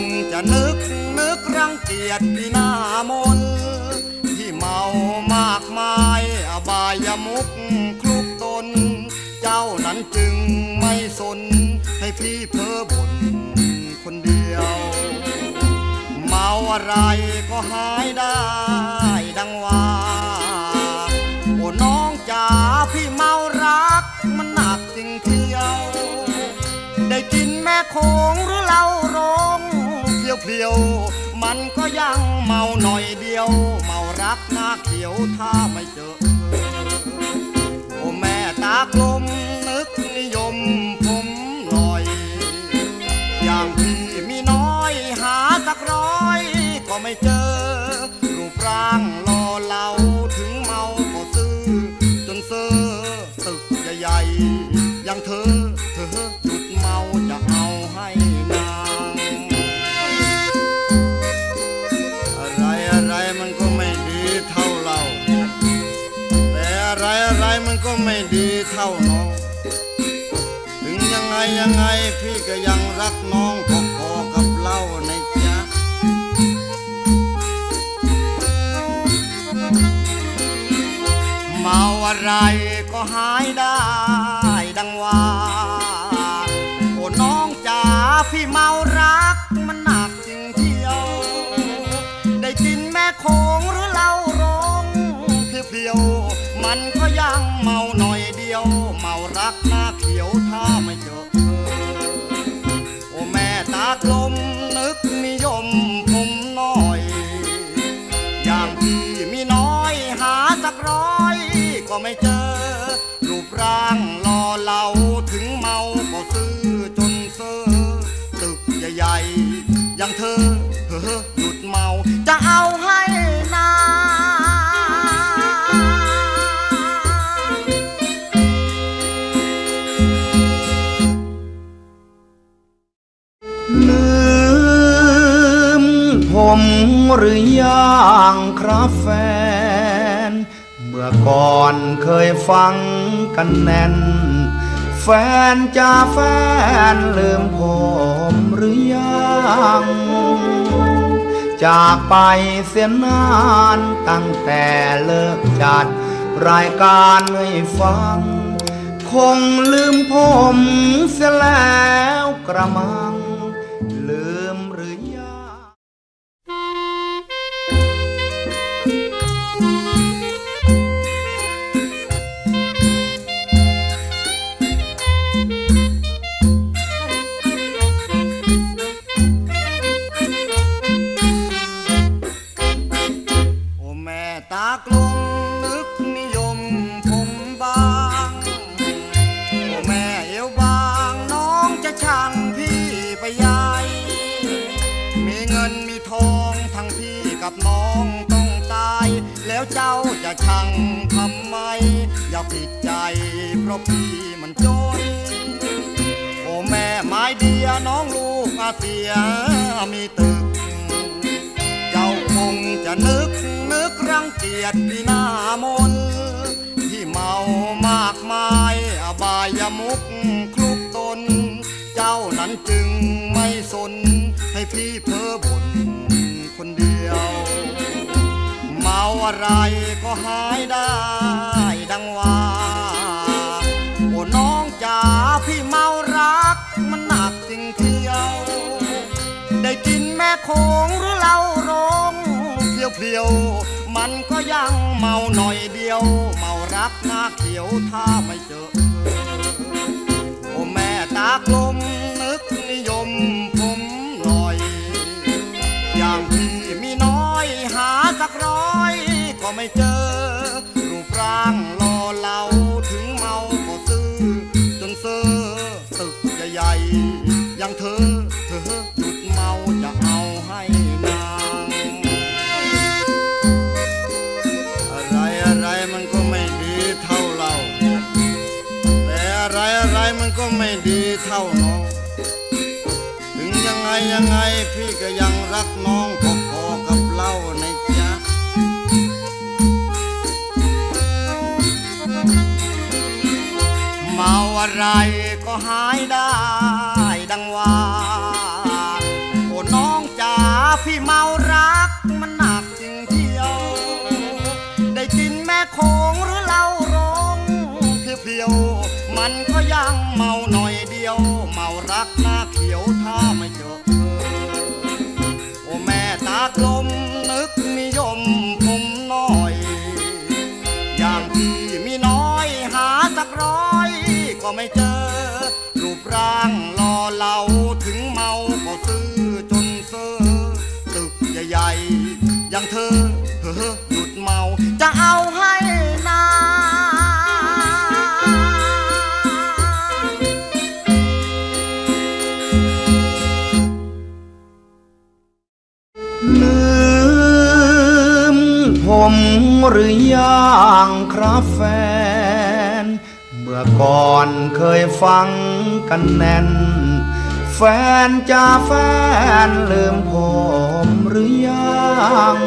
งจะนึกนึกรังเกียจพี่หน้ามนที่เมามากมายอบายมุกคลุกตน เจ้านั้นจึงไม่สน ให้พี่เพ้อบ่นคนเดียว เมาอะไรก็หายได้ดังว่าโอ้น้องจ๋าพี่เมารักมันหนักจริงเที่ยว ได้กินแม่โคงหรือเหล้าโรง เพียวเพียวมันก็ยังเมาหน่อยเดียว เมารักหน้าเขียวถ้าไม่เจอเธอโอ้แม่ตากลมนึกนิยมผมหน่อย อย่างพี่มีน้อยหาสักร้อยก็ไม่เจอ รักน้องก็พอกับเล้าในจ๊ะเมาอะไรก็หายได้ดังว่าโอ้น้องจ๋าพี่เมารักมันหนักจริงเที่ยว ได้กินแม่โคงหรือเหล้าโรงเพียวๆมันก็ยังเมาหน่อยเดียว เมารักหน้าเขียวถ้าไม่เจอ ลมนึกนิยมผมหน่อย อย่างพี่มีน้อยหาสักร้อย ก็ไม่เจอ รูปร่างหล่อเหลาถึงเมาก็ซื้อจนเซอตึกใหญ่ๆอย่างเธอเฮ้อหยุดเมาจะเอาให้ หรือยังครับแฟน เมื่อก่อนเคยฟังกันแน่น แฟนจะแฟนลืมผมหรือยังจากไปเสียนานตั้งแต่เลิกจัด รายการให้ฟัง คงลืมผมเสียแล้วกระมัง แล้วเจ้าจะช่างทำไม อย่าผิดใจเพราะพี่มันจน โอ้แม่ไม้เดียน้องลูกอาเซียมีตึก เจ้าคงจะนึกนึกรังเกียจพี่หน้ามน ที่เมามากมายอบายมุกคลุกตน เจ้านั้นจึงไม่สนให้พี่เพ้อบ่นคน เมาอะไรก็หายได้ ดังว่า โอ้น้องจ๋าพี่เมารัก มันหนักจริงเที่ยว ได้กินแม่โคงหรือเหล้าโรงเพียวเพียวมันก็ยังเมาหน่อยเดียว เมารักหน้าเขียวถ้าไม่เจอเธอโอ้แม่ตากลม ก็ไม่เจอ รูปร่างหล่อเหลาถึงเมาก็ซื้อ จนเซอตึกใหญ่ๆอย่างเธอ เธอหยุดเมาจะเอาให้นาง อะไรอะไรมันก็ไม่ดีเท่าเรา แต่อะไรอะไรมันก็ไม่ดีเท่าน้อง ถึงยังไงยังไงพี่ก็ยังรักน้องพอๆกับเล้าในใจ อะไรก็หายได้ดังว่า โอ้น้องจ๋าพี่เมารักมันหนักจริงเที่ยว ได้กินแม่โคงหรือเหล้าร้องเพียวๆมันก็ยังเมาหน่อยเดียว เมารักหน้าเขียวถ้าไม่เจอ งครับแฟน เมื่อก่อนเคยฟังกันแน่น แฟนจ้าแฟนลืมผมหรือยัง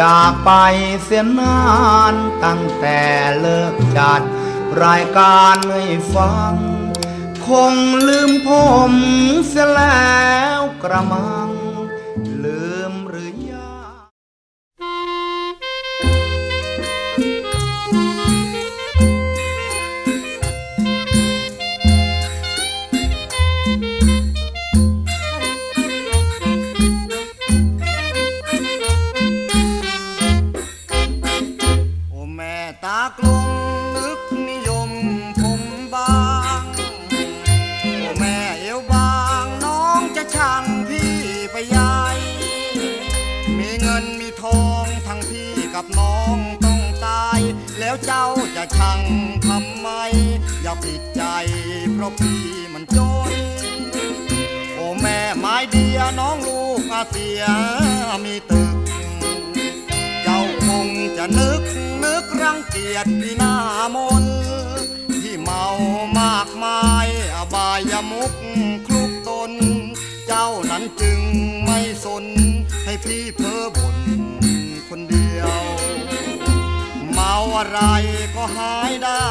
จากไปเสียนานตั้งแต่เลิกจัด รายการให้ฟัง คงลืมผมเสียแล้วกระมั ช่างทำไม อย่าผิดใจ เพราะพี่มันจน โอ้แม่ไม้เดียน้องลูกอาเสียมีตึก เจ้าคงจะนึกนึกรังเกียจพี่หน้ามน ที่เมามากมายอบายมุกคลุกตน เจ้านั้นจึงไม่สน ให้พี่เพ้อบ่นคนเดียว เมาอะไร ก็หายได้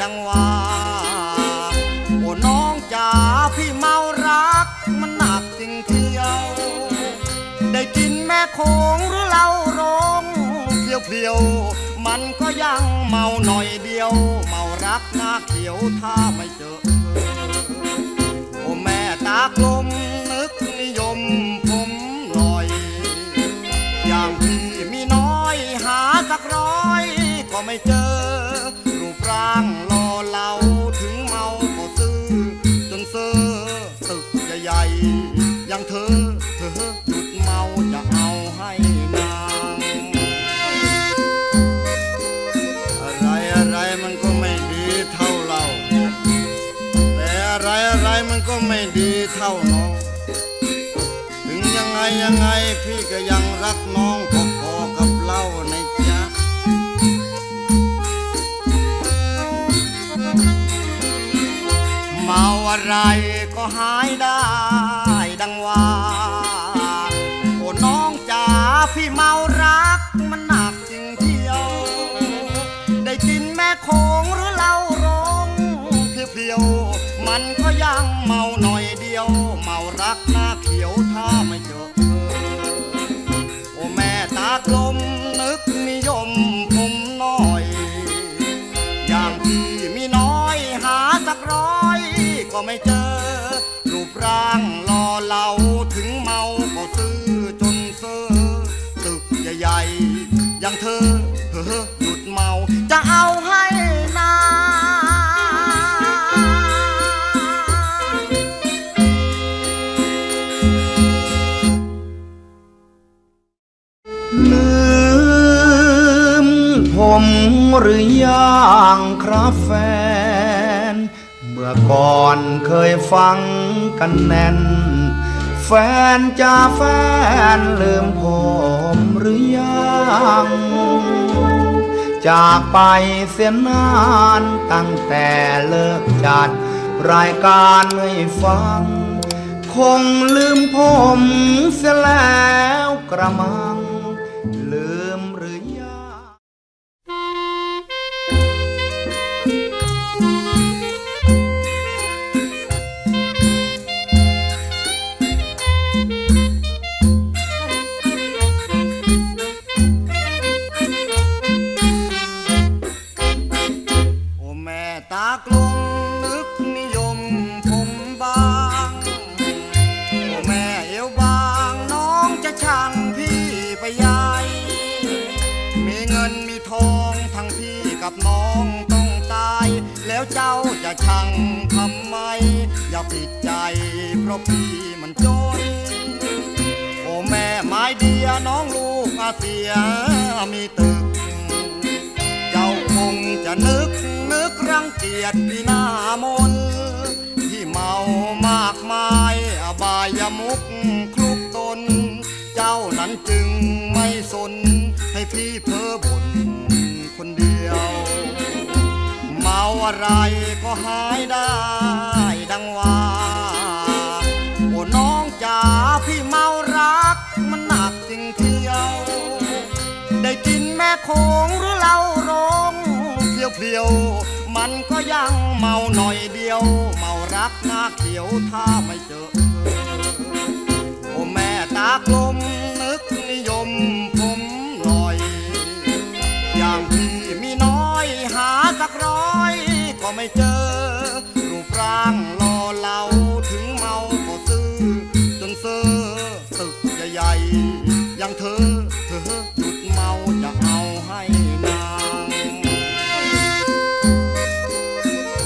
ดังว่าโอ้น้องจ๋าพี่เมารัก มันหนักจริงเที่ยว ได้กินแม่โคงหรือเหล้าร้องเพียวเพียวมันก็ยังเมาหน่อยเดียว เมารักหน้าเขียวถ้าไม่เจอเธอโอ้แม่ตากลม ก็ยังรักน้องพอๆกับเล่าในจ๊ะเมาอะไรก็หายได้ดังว่า โอ้น้องจ๋าพี่เมารักมัน ก็ไม่เจอ รูปร่างหล่อเหลาถึงเมาก็ซื้อจนเซอตึกใหญ่ๆอย่างเธอเฮ้อหยุดเมาจะเอาให้นาลืมผมหรือยังครับแฟน มื่อก่อนเคยฟังกันแน่น แฟนจ้าแฟนลืมผมหรือยังจากไปเสียนานตั้งแต่เลิกจัด รายการให้ฟัง คงลืมผมเสียแล้วกระมัง ทำไม อย่าผิดใจ เพราะพี่มันจน โอ้แม่ไม้เดียน้องลูกอาเซียมีตึก เจ้าคงจะนึก นึกรังเกียจพี่หน้ามน ที่เมามากมายอบายมุกคลุกตน เจ้านั้นจึงไม่สนให้พี่เพ้อบ่น เมาไรก็หายได้ดังว่าโอ้น้องจ๋าพี่เมารักมันหนักจริงเที่ยว ได้กินแม่โคงหรือเหล้าโรงเพียวเพียวมันก็ยังเมาหน่อยเดียว เมารักหน้าเขียวถ้าไม่เจอเธอโอ้แม่ตากลม ไม่เจอ รูปร่างหล่อเหลาถึงเมาก็ซื้อ จนเซอตึกใหญ่ๆอย่างเธอ เธอหยุดเมาจะเอาให้นาง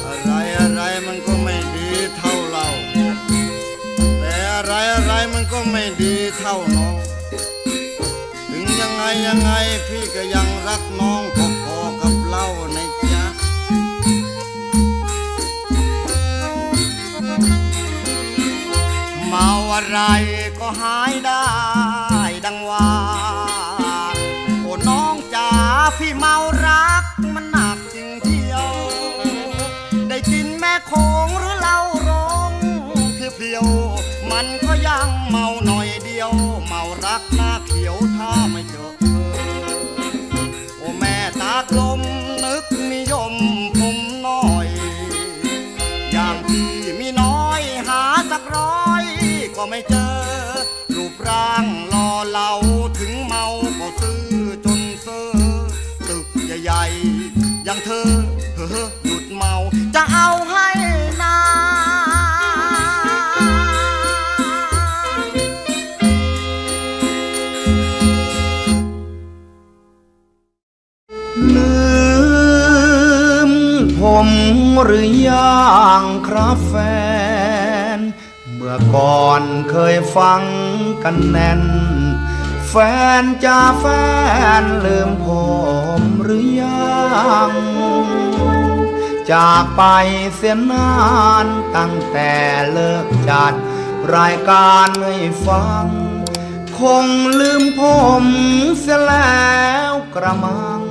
อะไรอะไรมันก็ไม่ดีเท่าเรา แต่อะไรอะไรมันก็ไม่ดีเท่าน้อง ถึงยังไงยังไงพี่ก็ยังรักน้องพอๆ มาอะไรก็หายได้ดังว่า โอ้น้องจ๋าพี่เมารักมันหนักจริงเที่ยว ได้กินแม่โคงหรือเหล้าร้องเพียวๆมันก็ยังเมาหน่อยเดียว เมารักหน้าเขียวถ้าไม่เจอ ไม่เจอ รูปร่างหล่อเหลาถึงเมาก็ซื้อจนเซอตึกใหญ่ๆอย่างเธอเฮ้อหยุดเมาจะเอาให้นาลืมผมหรือยังครับแฟน มื่อก่อนเคยฟังกันแน่น แฟนจ้าแฟนลืมผมหรือยังจากไปเสียนานตั้งแต่เลิกจัด รายการให้ฟัง คงลืมผมเสียแล้วกระมัง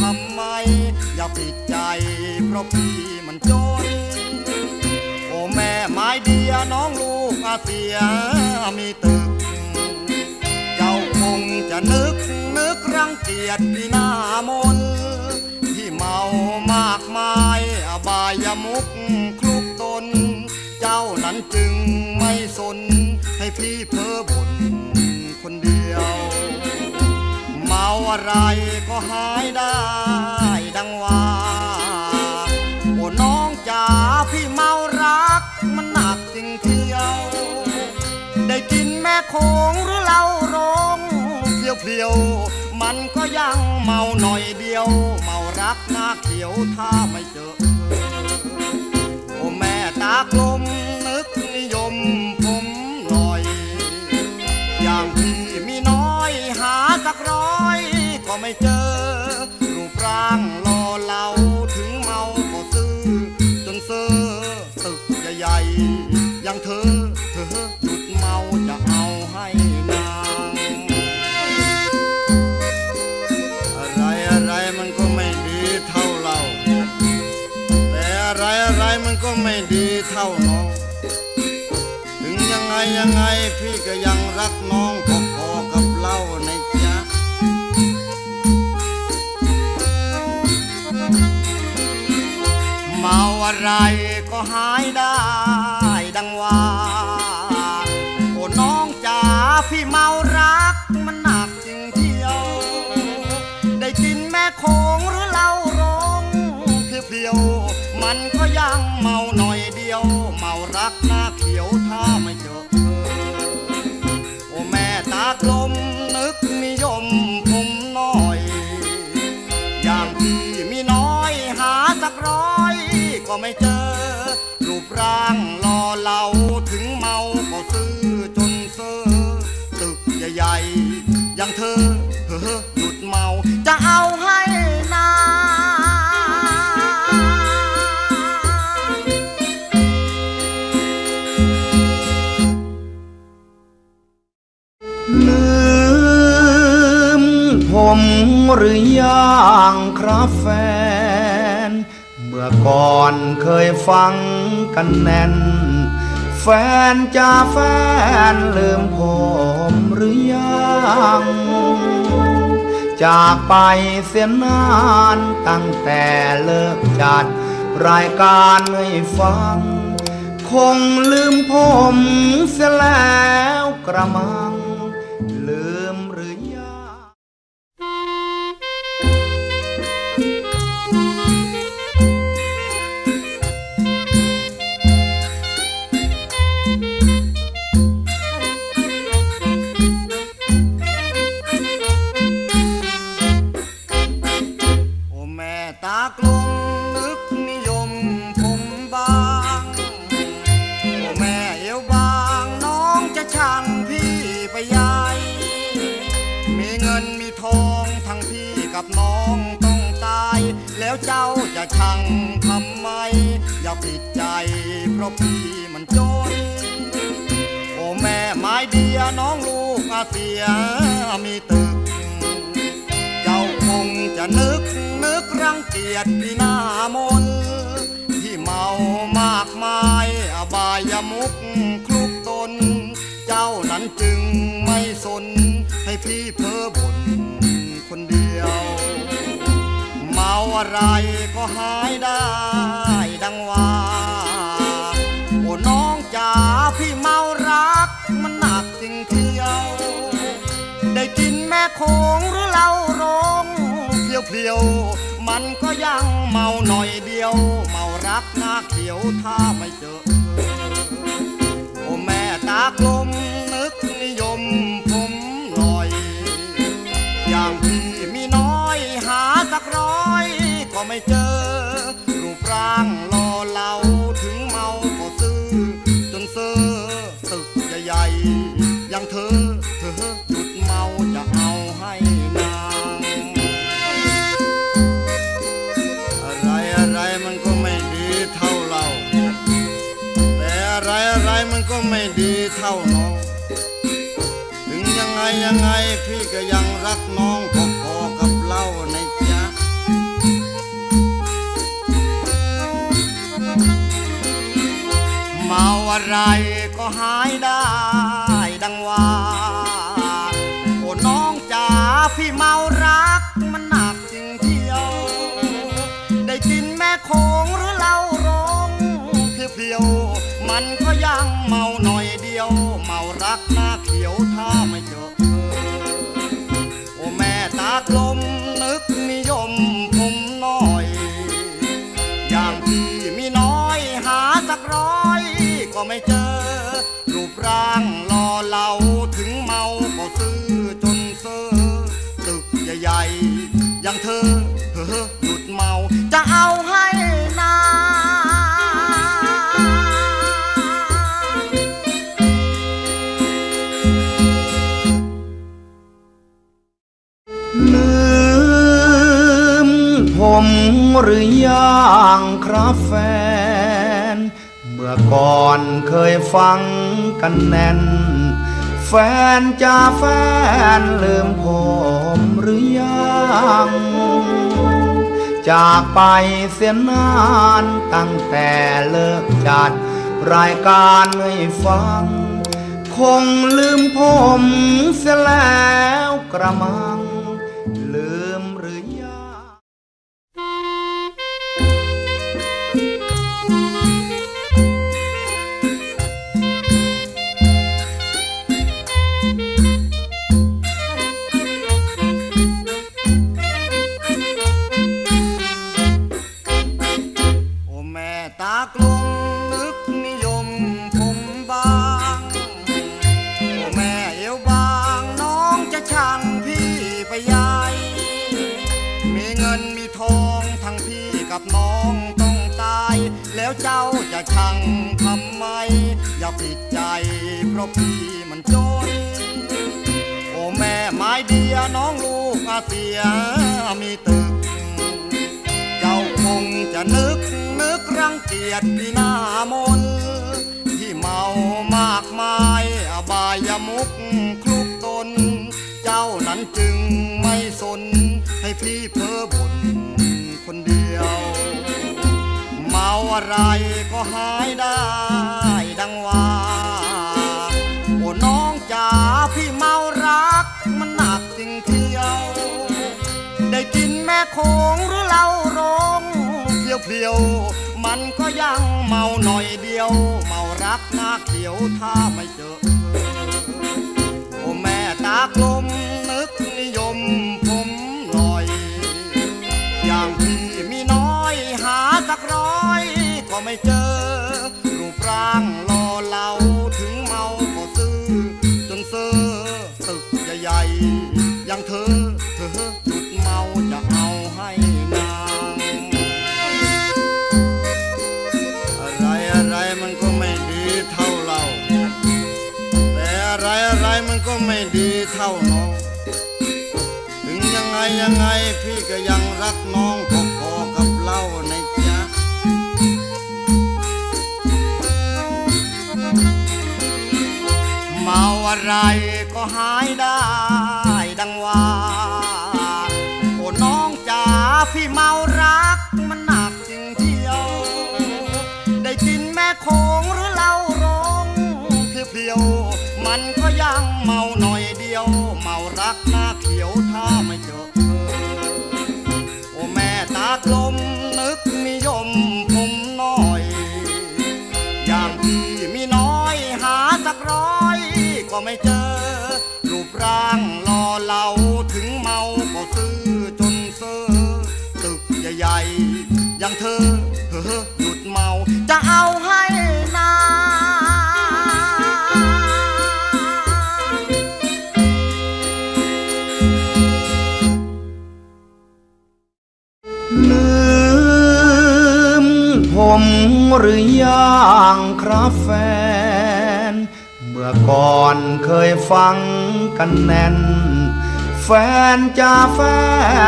ทำไม อย่าผิดใจ เพราะพี่มันจน โอ้แม่ไม้เดียน้องลูกอาเซียมีตึก เจ้าคงจะนึกนึกรังเกียจพี่หน้ามนที่เมามากมายอบายมุกคลุกตน เจ้านั้นจึงไม่สนให้พี่เพ้อบ่นคน มาอไรก็หายได้ดังว่าโอ้น้องจ๋าพี่เมารักมันหนักจริงเที่ยว ได้กินแม่โคงหรือเหล้าโรงเพียวๆมันก็ยังเมาหน่อยเดียว เมารักหน้าเขียวถ้าไม่เจอเธอโอ้แม่ตากลม เท่าน้อง ถึงยังไงยังไงพี่ก็ยังรักน้องพอๆกับเล้าในจ๊ะเมาอะไรก็หายได้ดังว่า โอ้น้องจ๋าพี่เมา ไม่เจอ รูปร่างรอเราถึงเมาก็ซื้อจนเซอตึกใหญ่ๆอย่างเธอเฮ้อหยุดเมาจะเอาให้นาลืมผมหรือยังครับแฟน มื่อก่อนเคยฟังกันแน่น แฟนจะแฟนลืมผมหรือยัง จากไปเสียนานตั้งแต่เลิกจัด รายการให้ฟัง คงลืมผมเสียแล้วกระมังานั้นจึงไม่สน ให้พี่เพ้อบ่นคนเดียว เมาอะไรก็หายได้ดังว่า โอ้น้องจ๋าพี่เมารักมันหนักจริงเที่ยว ได้กินแม่โคงหรือเหล้าร้องเพลียวมันก็ยังเมาหน่อยเดียว เมารักหน้าเขียวถ้าไม่เจอากลมนึกนิยมผมหน่อย อย่างพี่มีน้อยหาสักร้อยก็ไม่เจอรูปร่าง ยังไงพี่ก็ยังรักน้องพอๆกับเล้าในจ๊ะเมาอะไรก็หายได้ดังว่า โอ้น้องจ๋าพี่เมารักมันหนักจริงเที่ยว ได้กินแม่โคงหรือเหล้าร้องเพียวๆมันก็ยังเมาหน่อยเดียว เมารักหน้าเขียวถ้าไม่ากลมนึกนิยมผมน้อย อย่างที่มีน้อยหาสักร้อย ก็ไม่เจอ รูปร่างรอ หรือยังครับแฟน เมื่อก่อนเคยฟังกันแน่น แฟนจะแฟนลืมผมหรือยังจากไปเสียนานตั้งแต่เลิกจัด รายการให้ฟัง คงลืมผมเสียแล้วกระมัง มีเงินมีทองทั้งพี่กับน้องต้องตาย แล้วเจ้าจะช่างทำไม อย่าผิดใจ เพราะพี่มันจน โอ้แม่ไม้เดียน้องลูกอาเซียมีตึก เจ้าคงจะนึกนึกรังเกียจพี่หน้ามนที่เมามากมายอบายมุกคลุกตน เจ้านั้นจึงไม่สน ให้พี่เพ้อบ่นคนเดียว เมาอะไรก็หายได้ดังว่า โอ้น้องจ๋าพี่เมารักมันหนักจริงเที่ยว ได้กินแม่โคงหรือเหล้าโรงเพียวเพียวมันก็ยังเมาหน่อยเดียว เมารักหน้าเขียวถ้าไม่เจอเธอโอ้แม่ตากลมนึก รูปร่งหล่อเหลาถึงเมาก็ซื้อ จนเซอตึกใหญ่ๆอย่างเธอเธอหยุดเมาจะเอาให้นาง อะไรอะไรมันก็ไม่ดีเท่าเรา แต่อะไรอะไรมันก็ไม่ดีเท่าน้อง ถึงยังไงยังไงพี่ก็ยังรักน้องพอๆ อะไรก็หายได้ดังว่าโอ้น้องจ๋าพี่เมารักมันหนักจริงเที่ยว ได้กินแม่โคงหรือเหล้าโรงเพียวๆมันก็ยังเมาหน่อยเดียว เมารักหน้าเขียวถ้าไม่เจอเธอโอ้แม่ตากลม ก็ไม่เจอ รูปร่างหล่อเหลาถึงเมาก็ซื้อจนเซอตึกใหญ่ๆอย่างเธอเฮ้อหยุดเมาจะเอาให้นานลืมผมหรือยังครับแฟน ก่อนเคยฟังกันแน่น แฟนจะแฟ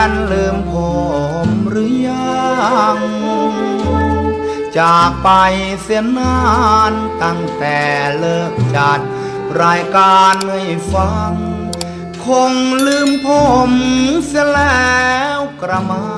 นลืมผมหรือยังจากไปเสียนานตั้งแต่เลิกจัด รายการให้ฟัง คงลืมผมเสียแล้วกระมัง